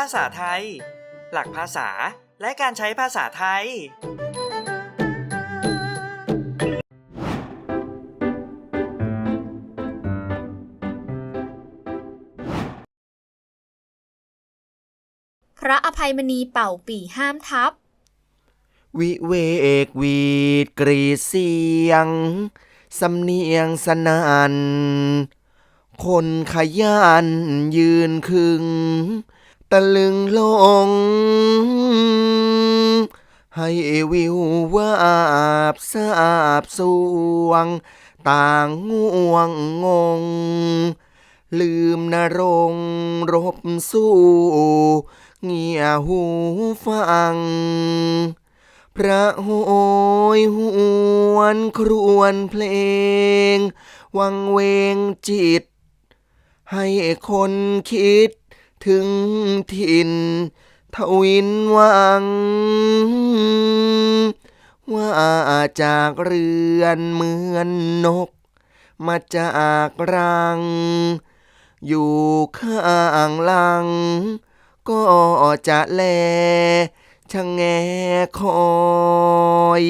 าษาไทย หลักภาษาและการใช้ภาษาไทย พระอภัยมณีเป่าปี่ห้ามทับ วิเวกวีดกรีดเสียง สำเนียงสนาน คนขยันยืนคึง ตะลึงลง ให้วิววาบสาบสวง ต่างง่วงงง ลืมนรงรบสู้เงียหูฟัง พระโหยหวนครวนเพลง วังเวงจิต ให้คนคิดถึงถิ่นทวินวัง ว่าจากเรือนเหมือนนก มาจากรัง อยู่ข้างลัง ก็จะแลชะแงคอย